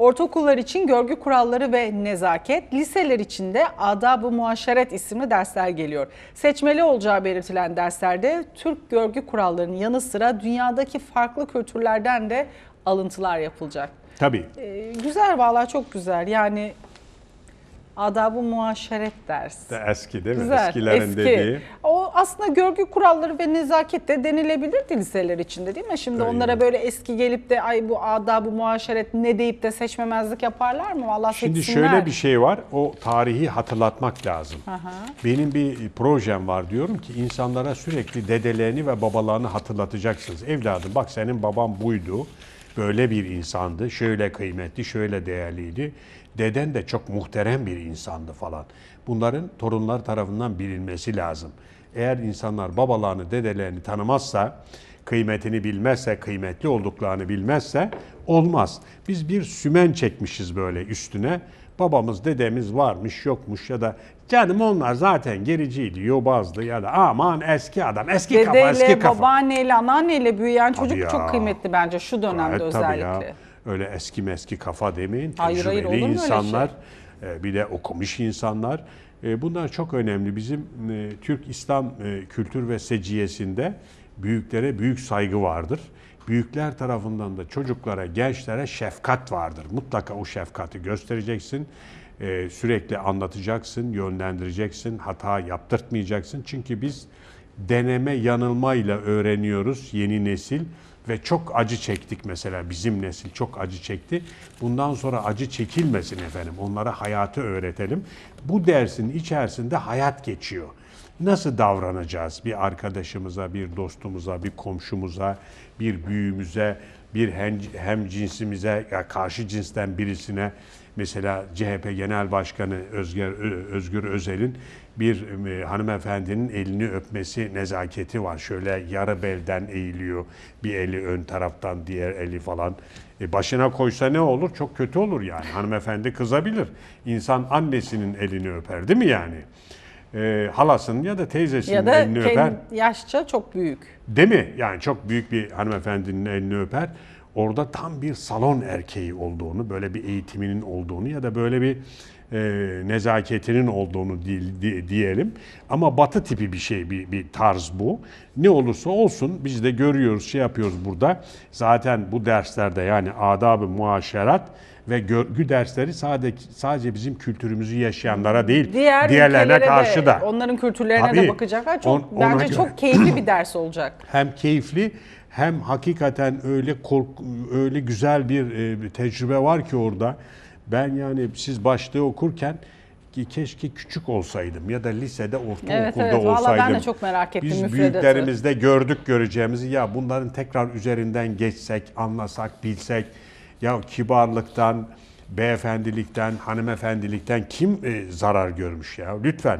Ortaokullar için görgü kuralları ve nezaket, liseler için de adab-ı muaşeret isimli dersler geliyor. Seçmeli olacağı belirtilen derslerde Türk görgü kurallarının yanı sıra dünyadaki farklı kültürlerden de alıntılar yapılacak. Tabii. Ee, güzel vallahi çok güzel. Yani adab-ı muaşeret dersi. De eski değil mi? Güzel, Eskilerin eski. dediği. O aslında görgü kuralları ve nezaket de denilebilirdi liseler içinde değil mi? Şimdi Öyle. onlara böyle eski gelip de ay bu adab-ı muaşeret ne deyip de seçmemezlik yaparlar mı? Vallahi Şimdi seçsinler. şöyle bir şey var. O tarihi hatırlatmak lazım. Aha. Benim bir projem var diyorum ki insanlara sürekli dedelerini ve babalarını hatırlatacaksınız. Evladım bak senin baban buydu. Böyle bir insandı. Şöyle kıymetli, şöyle değerliydi. Deden de çok muhterem bir insandı falan. Bunların torunlar tarafından bilinmesi lazım. Eğer insanlar babalarını, dedelerini tanımazsa, kıymetini bilmezse, kıymetli olduklarını bilmezse olmaz. Biz bir sümen çekmişiz böyle üstüne. Babamız, dedemiz varmış, yokmuş ya da canım onlar zaten gericiydi, yobazdı ya da aman eski adam, eski kafa, eski Dedeyle, kafa. babaanneyle, anneanneyle büyüyen çocuk ya. çok kıymetli bence şu dönemde tabii özellikle. ya. Öyle eski meski kafa demeyin. Hayır, hayır, olur mu öyle insanlar, e, bir de okumuş insanlar. E, Bunlar çok önemli. Bizim e, Türk İslam kültür ve seciyesinde büyüklere büyük saygı vardır. Büyükler tarafından da çocuklara, gençlere şefkat vardır. Mutlaka o şefkati göstereceksin. E, Sürekli anlatacaksın, yönlendireceksin, hata yaptırtmayacaksın. Çünkü biz deneme yanılmayla öğreniyoruz yeni nesil ve çok acı çektik mesela bizim nesil çok acı çekti. Bundan sonra acı çekilmesin efendim. Onlara hayatı öğretelim. Bu dersin içerisinde hayat geçiyor. Nasıl davranacağız bir arkadaşımıza, bir dostumuza, bir komşumuza, bir büyüğümüze, bir hem, cinsimize ya karşı cinsten birisine mesela CHP Genel Başkanı Özgür, Özgür Özel'in bir e, hanımefendinin elini öpmesi nezaketi var. Şöyle yarı belden eğiliyor. Bir eli ön taraftan diğer eli falan. E başına koysa ne olur? Çok kötü olur yani. Hanımefendi kızabilir. İnsan annesinin elini öper değil mi yani? E, halasının ya da teyzesinin Ya da elini öper. yaşça çok büyük. Değil mi? Yani çok büyük bir hanımefendinin elini öper. Orada tam bir salon erkeği olduğunu, böyle bir eğitiminin olduğunu ya da böyle bir e, nezaketinin olduğunu di- di- diyelim. Ama batı tipi bir şey, bir, bir tarz bu. Ne olursa olsun biz de görüyoruz, şey yapıyoruz burada. Zaten bu derslerde yani adab-ı muaşerat ve görgü dersleri sadece sadece bizim kültürümüzü yaşayanlara değil, Diğer diğerlerine karşı da. onların kültürlerine Tabii. de bakacaklar. Çok On- bence göre. çok keyifli bir ders olacak. hem keyifli hem hakikaten öyle kork öyle güzel bir e, tecrübe var ki orada. Ben yani siz başlığı okurken ki keşke küçük olsaydım ya da lisede ortaokulda Evet, evet. Vallahi ben olsaydım. de çok merak ettim Biz müfredatı. büyüklerimizde gördük göreceğimizi ya bunların tekrar üzerinden geçsek, anlasak, bilsek ya kibarlıktan, beyefendilikten, hanımefendilikten kim e, zarar görmüş ya lütfen.